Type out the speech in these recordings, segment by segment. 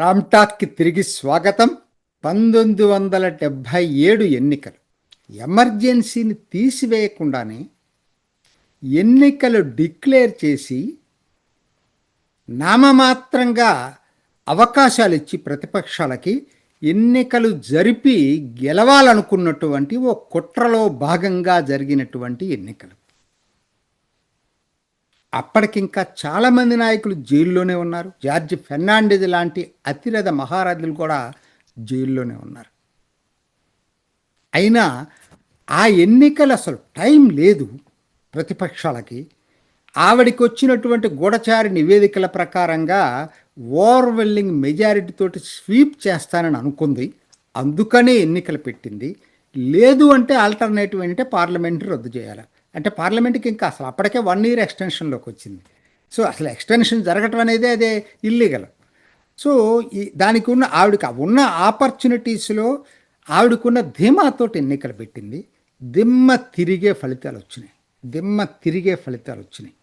రామ్టాక్కి తిరిగి స్వాగతం. పంతొమ్మిది వందల డెబ్భై ఏడు ఎన్నికలు. ఎమర్జెన్సీని తీసివేయకుండానే ఎన్నికలు డిక్లేర్ చేసి నామమాత్రంగా అవకాశాలు ఇచ్చి ప్రతిపక్షాలకి ఎన్నికలు జరిపి గెలవాలనుకున్నటువంటి ఓ కుట్రలో భాగంగా జరిగినటువంటి ఎన్నికలు. అప్పటికింకా చాలామంది నాయకులు జైల్లోనే ఉన్నారు. జార్జ్ ఫెర్నాండెజ్ లాంటి అతిరథ మహారాజులు కూడా జైల్లోనే ఉన్నారు. అయినా ఆ ఎన్నికలు అసలు టైం లేదు ప్రతిపక్షాలకి. ఆవిడికి వచ్చినటువంటి గూఢచారి నివేదికల ప్రకారంగా ఓవర్వెల్లింగ్ మెజారిటీ తోటి స్వీప్ చేస్తానని అనుకుంది. అందుకనే ఎన్నికలు పెట్టింది. లేదు అంటే ఆల్టర్నేటివ్ ఏంటంటే పార్లమెంట్ రద్దు చేయాలి. అంటే పార్లమెంట్కి ఇంకా అసలు అప్పటికే వన్ ఇయర్ ఎక్స్టెన్షన్లోకి వచ్చింది. సో అసలు ఎక్స్టెన్షన్ జరగటం అనేది అదే ఇల్లీగల్. సో ఈ దానికి ఉన్న ఆవిడకి ఉన్న ఆపర్చునిటీస్లో ఆవిడకున్న ధీమాతోటి ఎన్నికలు పెట్టింది. దిమ్మ తిరిగే ఫలితాలు వచ్చినాయి. దిమ్మ తిరిగే ఫలితాలు వచ్చినాయి.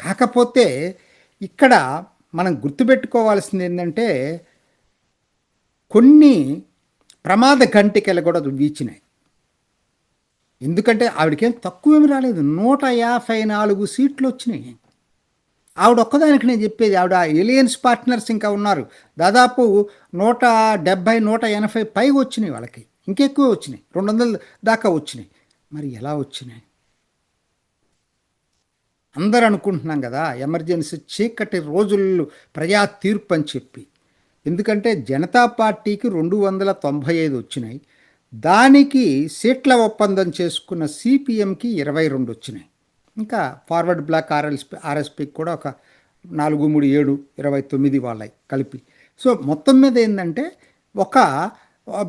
కాకపోతే ఇక్కడ మనం గుర్తుపెట్టుకోవాల్సింది ఏంటంటే కొన్ని ప్రమాద గంటికలు కూడా వీచినాయి. ఎందుకంటే ఆవిడకేం తక్కువేమి రాలేదు. నూట యాభై నాలుగు సీట్లు వచ్చినాయి. ఆవిడ ఒక్కదానికి నేను చెప్పేది ఆవిడ ఎలియన్స్ పార్ట్నర్స్ ఇంకా ఉన్నారు. దాదాపు నూట డెబ్భై నూట ఎనభై పైగా వచ్చినాయి వాళ్ళకి. ఇంకెక్కువ వచ్చినాయి. రెండు వందల దాకా వచ్చినాయి. మరి ఎలా వచ్చినాయి? అందరూ అనుకుంటున్నాం కదా ఎమర్జెన్సీ చీకటి రోజులు ప్రజా తీర్పు అని చెప్పి. ఎందుకంటే జనతా పార్టీకి రెండు వందల తొంభై ఐదు వచ్చినాయి. దానికి సీట్ల ఒప్పందం చేసుకున్న సిపిఎంకి ఇరవై రెండు వచ్చినాయి. ఇంకా ఫార్వర్డ్ బ్లాక్ ఆర్ఎల్స్పి ఆర్ఎస్పికి కూడా ఒక నాలుగు మూడు ఏడు ఇరవై తొమ్మిది వాళ్ళయి కలిపి. సో మొత్తం మీద ఏంటంటే ఒక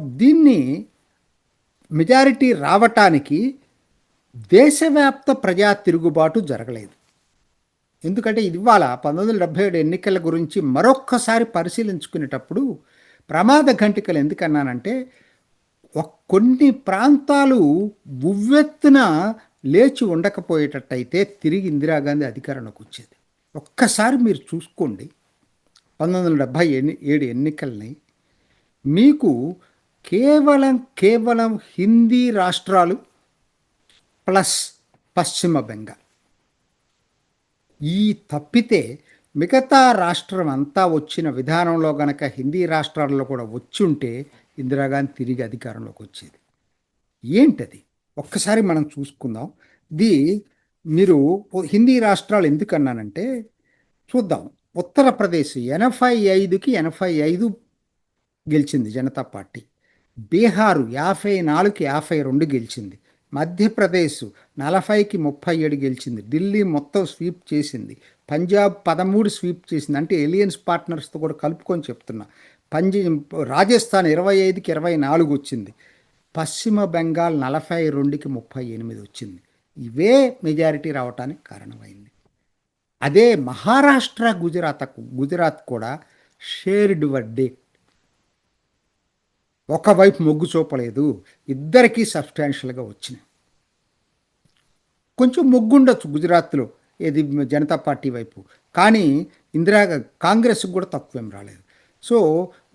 దీన్ని మెజారిటీ రావటానికి దేశవ్యాప్త ప్రజా తిరుగుబాటు జరగలేదు. ఎందుకంటే ఇది ఇవాళ పంతొమ్మిది వందల డెబ్బై ఏడు ఎన్నికల గురించి మరొక్కసారి పరిశీలించుకునేటప్పుడు ప్రమాద ఘంటికలు ఎందుకన్నానంటే కొన్ని ప్రాంతాలు ఉవ్వెత్తున లేచి ఉండకపోయేటట్టయితే తిరిగి ఇందిరాగాంధీ అధికారంలోకి వచ్చేది. ఒక్కసారి మీరు చూసుకోండి. పంతొమ్మిది వందల డెబ్భై ఎన్ని ఏడు ఎన్నికల్ని మీకు కేవలం కేవలం హిందీ రాష్ట్రాలు ప్లస్ పశ్చిమ బెంగాల్. ఈ తప్పితే మిగతా రాష్ట్రం అంతా వచ్చిన విధానంలో గనక హిందీ రాష్ట్రాల్లో కూడా వచ్చి ఉంటే ఇందిరాగాంధీ తిరిగి అధికారంలోకి వచ్చేది. ఏంటది? ఒక్కసారి మనం చూసుకుందాం. ఇది మీరు హిందీ రాష్ట్రాలు ఎందుకన్నానంటే చూద్దాం. ఉత్తరప్రదేశ్ ఎనభై ఐదుకి ఎనభై ఐదు గెలిచింది జనతా పార్టీ. బీహారు యాభై నాలుగుకి యాభై రెండు గెలిచింది. మధ్యప్రదేశ్ నలభైకి ముప్పై ఏడు గెలిచింది. ఢిల్లీ మొత్తం స్వీప్ చేసింది. పంజాబ్ పదమూడు స్వీప్ చేసింది. అంటే ఎలియన్స్ పార్ట్నర్స్తో కూడా కలుపుకొని చెప్తున్నా. పంజాబ్ రాజస్థాన్ ఇరవై ఐదుకి ఇరవై నాలుగు వచ్చింది. పశ్చిమ బెంగాల్ నలభై రెండుకి ముప్పై ఎనిమిది వచ్చింది. ఇవే మెజారిటీ రావటానికి కారణమైంది. అదే మహారాష్ట్ర గుజరాత్ గుజరాత్ కూడా షేర్డ్ వడ్డీ. ఒకవైపు మొగ్గు చూపలేదు ఇద్దరికీ సబ్స్టాన్షియల్గా వచ్చినాయి కొంచెం మొగ్గుండొచ్చు గుజరాత్లో ఏది జనతా పార్టీ వైపు. కానీ ఇందిరా కాంగ్రెస్కి కూడా తక్కువేం రాలేదు. సో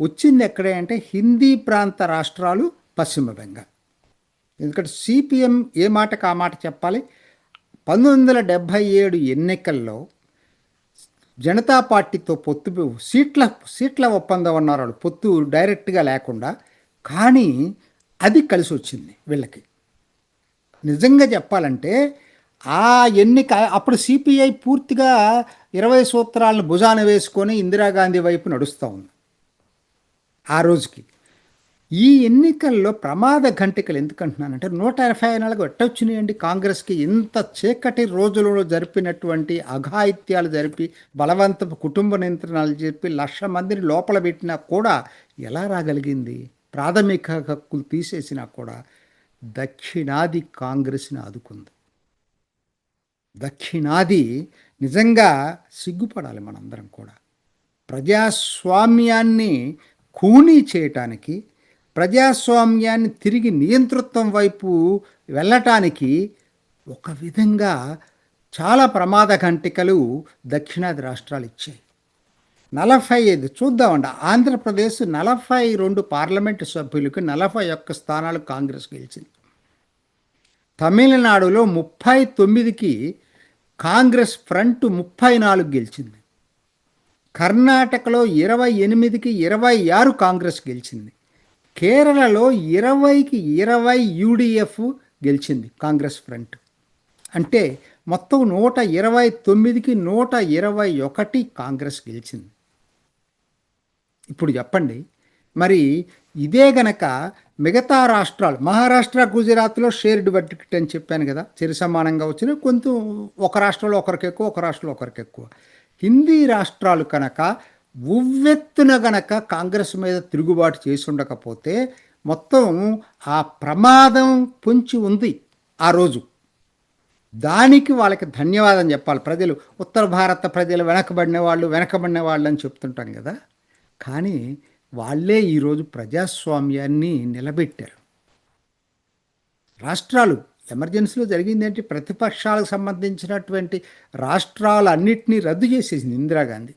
వచ్చింది ఎక్కడే అంటే హిందీ ప్రాంత రాష్ట్రాలు పశ్చిమ బెంగాల్. ఎందుకంటే సిపిఎం ఏ మాటకు ఆ మాట చెప్పాలి? పంతొమ్మిది వందల డెబ్భై ఏడు ఎన్నికల్లో జనతా పార్టీతో పొత్తు సీట్ల సీట్ల ఒప్పందం అన్నారు వాళ్ళు పొత్తు డైరెక్ట్గా లేకుండా కానీ అది కలిసి వచ్చింది వీళ్ళకి. నిజంగా చెప్పాలంటే ఆ ఎన్నిక అప్పుడు సిపిఐ పూర్తిగా ఇరవై సూత్రాలను భుజాన వేసుకొని ఇందిరాగాంధీ వైపు నడుస్తూ ఉంది. ఆ రోజుకి. ఈ ఎన్నికల్లో ప్రమాద ఘంటికలు ఎందుకంటున్నానంటే నూట ఇరవై నాలుగు ఎట్టొచ్చినాయండి కాంగ్రెస్కి. ఇంత చీకటి రోజులలో జరిపినటువంటి అఘాయిత్యాలు జరిపి బలవంతపు కుటుంబ నియంత్రణలు చెప్పి లక్ష మందిని లోపల పెట్టినా కూడా ఎలా రాగలిగింది? ప్రాథమిక హక్కులు తీసేసినా కూడా దక్షిణాది కాంగ్రెస్ని ఆదుకుంది. దక్షిణాది నిజంగా సిగ్గుపడాలి మనందరం కూడా. ప్రజాస్వామ్యాన్ని కూనీ చేయటానికి ప్రజాస్వామ్యాన్ని తిరిగి నియంతృత్వం వైపు వెళ్ళటానికి ఒక విధంగా చాలా ప్రమాద కంటికలు దక్షిణాది రాష్ట్రాలు ఇచ్చాయి. నలభై ఐదు చూద్దామండి. ఆంధ్రప్రదేశ్ నలభై రెండు పార్లమెంటు సభ్యులకు నలభై ఒక్క స్థానాలు కాంగ్రెస్ గెలిచింది. తమిళనాడులో ముప్పై తొమ్మిదికి కాంగ్రెస్ ఫ్రంట్ ముప్పై నాలుగు గెలిచింది. కర్ణాటకలో ఇరవై ఎనిమిదికి ఇరవై ఆరు కాంగ్రెస్ గెలిచింది. కేరళలో ఇరవైకి ఇరవై యూడిఎఫ్ గెలిచింది కాంగ్రెస్ ఫ్రంట్. అంటే మొత్తం నూట ఇరవై తొమ్మిదికి నూట ఇరవై ఒకటి కాంగ్రెస్ గెలిచింది. ఇప్పుడు చెప్పండి. మరి ఇదే గనక మిగతా రాష్ట్రాలు మహారాష్ట్ర గుజరాత్లో షేర్డ్ బడ్జెట్ అని చెప్పాను కదా చిరు సమానంగా వచ్చిన కొంచెం ఒక రాష్ట్రంలో ఒకరికి ఎక్కువ ఒక రాష్ట్రంలో ఒకరికి ఎక్కువ. హిందీ రాష్ట్రాలు కనుక ఉవ్వెత్తున గనక కాంగ్రెస్ మీద తిరుగుబాటు చేసి ఉండకపోతే మొత్తం ఆ ప్రమాదం పొంచి ఉంది ఆ రోజు. దానికి వాళ్ళకి ధన్యవాదం చెప్పాలి ప్రజలు. ఉత్తర భారత ప్రజలు వెనకబడిన వాళ్ళు వెనకబడిన వాళ్ళు అని చెప్తుంటాం కదా. కానీ వాళ్ళే ఈరోజు ప్రజాస్వామ్యాన్ని నిలబెట్టారు. రాష్ట్రాలు ఎమర్జెన్సీలో జరిగిందేంటి ప్రతిపక్షాలకు సంబంధించినటువంటి రాష్ట్రాలన్నింటినీ రద్దు చేసేసింది ఇందిరాగాంధీ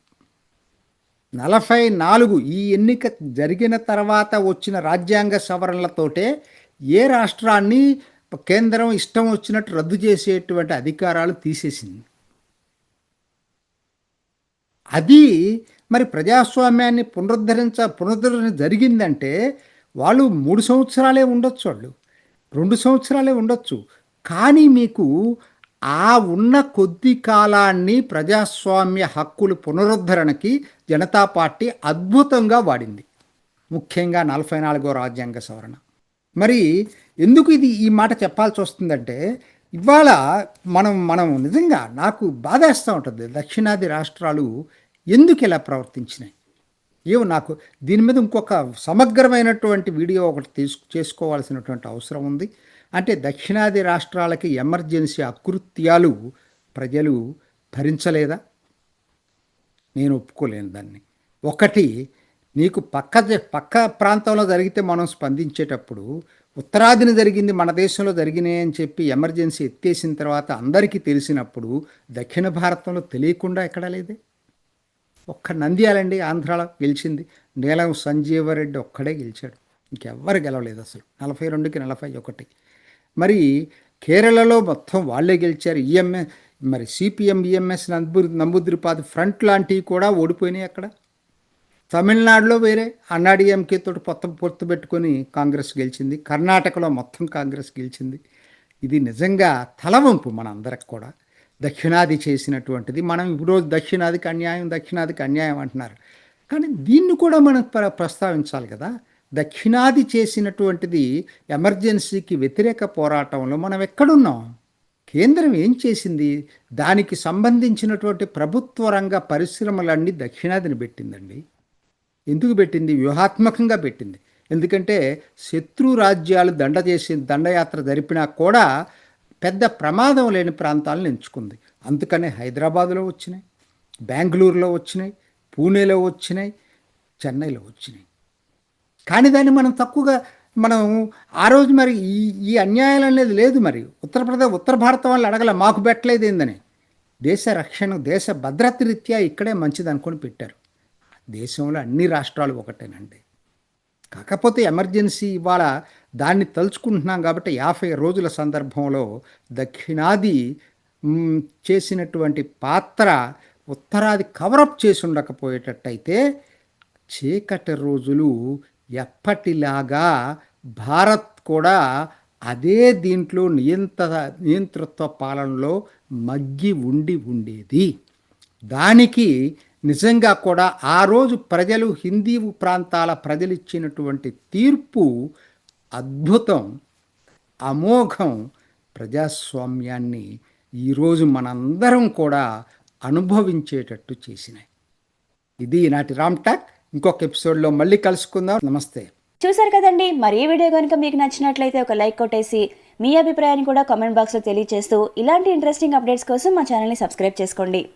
నలభై నాలుగు ఈ ఎన్నిక జరిగిన తర్వాత వచ్చిన రాజ్యాంగ సవరణలతోటే ఏ రాష్ట్రాన్ని కేంద్రం ఇష్టం వచ్చినట్టు రద్దు చేసేటువంటి అధికారాలు తీసేసింది. అది మరి ప్రజాస్వామ్యాన్ని పునరుద్ధరించ పునరుద్ధరణ జరిగిందంటే వాళ్ళు మూడు సంవత్సరాలే ఉండొచ్చు వాళ్ళు. రెండు సంవత్సరాలే ఉండొచ్చు. కానీ మీకు ఆ ఉన్న కొద్ది కాలాన్ని ప్రజాస్వామ్య హక్కులు పునరుద్ధరణకి జనతా పార్టీ అద్భుతంగా వాడింది. ముఖ్యంగా నలభై నాలుగో రాజ్యాంగ సవరణ. మరి ఎందుకు ఇది ఈ మాట చెప్పాల్సి వస్తుందంటే ఇవాళ మనం మనం నిజంగా నాకు బాధేస్తూ ఉంటుంది. దక్షిణాది రాష్ట్రాలు ఎందుకు ఇలా ప్రవర్తించినాయి? ఏమో నాకు దీని మీద ఇంకొక సమగ్రమైనటువంటి వీడియో ఒకటి తీసు చేసుకోవాల్సినటువంటి అవసరం ఉంది. అంటే దక్షిణాది రాష్ట్రాలకి ఎమర్జెన్సీ అకృత్యాలు ప్రజలు భరించలేదా? నేను ఒప్పుకోలేను దాన్ని. ఒకటి నీకు పక్క పక్క ప్రాంతంలో జరిగితే మనం స్పందించేటప్పుడు ఉత్తరాదిన జరిగింది మన దేశంలో జరిగినాయి అని చెప్పి ఎమర్జెన్సీ ఎత్తేసిన తర్వాత అందరికీ తెలిసినప్పుడు దక్షిణ భారతంలో తెలియకుండా ఎక్కడా లేదే? ఒక్క నంద్యాలండి ఆంధ్రాలో గెలిచింది. నీలం సంజీవరెడ్డి ఒక్కడే గెలిచాడు. ఇంకెవ్వరు గెలవలేదు అసలు. నలభై రెండుకి నలభై ఒకటి. మరి కేరళలో మొత్తం వాళ్ళే గెలిచారు. ఈఎంఎస్ మరి సిపిఎం ఈఎంఎస్ నంబు నంబుద్రిపాది ఫ్రంట్ లాంటివి కూడా ఓడిపోయినాయి అక్కడ. తమిళనాడులో వేరే అన్నాడీఎంకే తోటి పొత్త పొత్తు పెట్టుకొని కాంగ్రెస్ గెలిచింది. కర్ణాటకలో మొత్తం కాంగ్రెస్ గెలిచింది. ఇది నిజంగా తలవంపు మన అందరికి కూడా. దక్షిణాది చేసినటువంటిది. మనం ఇప్పుడు దక్షిణాదికి అన్యాయం దక్షిణాదికి అన్యాయం అంటున్నారు. కానీ దీన్ని కూడా మనం ప్ర ప్రస్తావించాలి కదా. దక్షిణాది చేసినటువంటిది ఎమర్జెన్సీకి వ్యతిరేక పోరాటంలో మనం ఎక్కడున్నాం? కేంద్రం ఏం చేసింది? దానికి సంబంధించినటువంటి ప్రభుత్వ రంగ పరిశ్రమలన్నీ దక్షిణాదిని పెట్టిందండి. ఎందుకు పెట్టింది? వ్యూహాత్మకంగా పెట్టింది. ఎందుకంటే శత్రు రాజ్యాలు దండ చేసి దండయాత్ర జరిపినా కూడా పెద్ద ప్రమాదం లేని ప్రాంతాలను ఎంచుకుంది. అందుకనే హైదరాబాదులో వచ్చినాయి బెంగళూరులో వచ్చినాయి పూణేలో వచ్చినాయి చెన్నైలో వచ్చినాయి. కానీ దాన్ని మనం తక్కువగా మనం ఆ రోజు మరి ఈ ఈ అన్యాయాలు అనేది లేదు మరి. ఉత్తరప్రదేశ్ ఉత్తర భారతం వాళ్ళు అడగల మాకు పెట్టలేదు ఏందని. దేశ రక్షణ దేశ భద్రత రీత్యా ఇక్కడే మంచిది అనుకొని పెట్టారు. దేశంలో అన్ని రాష్ట్రాలు ఒకటేనండి. కాకపోతే ఎమర్జెన్సీ ఇవాళ దాన్ని తలుచుకుంటున్నాం కాబట్టి యాభై రోజుల సందర్భంలో దక్షిణాది చేసినటువంటి పాత్ర ఉత్తరాది కవరప్ చేసి ఉండకపోయేటట్టయితే చీకటి రోజులు ఎప్పటిలాగా భారత్ కూడా అదే దీంట్లో నియంత్ర నియంతృత్వ పాలనలో మగ్గి ఉండి ఉండేది. దానికి నిజంగా కూడా ఆ రోజు ప్రజలు హిందీ ప్రాంతాల ప్రజలు ఇచ్చినటువంటి తీర్పు అద్భుతం అమోఘం ప్రజాస్వామ్యాన్ని ఈరోజు మనందరం కూడా అనుభవించేటట్టు చేసినాయి. ఇది నాటి రామ్ టాక్. ఇంకొక ఎపిసోడ్లో మళ్ళీ కలుసుకుందాం. నమస్తే. చూసారు కదండి మరి ఈ వీడియో కనుక మీకు నచ్చినట్లయితే ఒక లైక్ కొట్టేసి మీ అభిప్రాయాన్ని కూడా కామెంట్ బాక్స్లో తెలియజేస్తూ ఇలాంటి ఇంట్రెస్టింగ్ అప్డేట్స్ కోసం మా ఛానల్ని సబ్స్క్రైబ్ చేసుకోండి.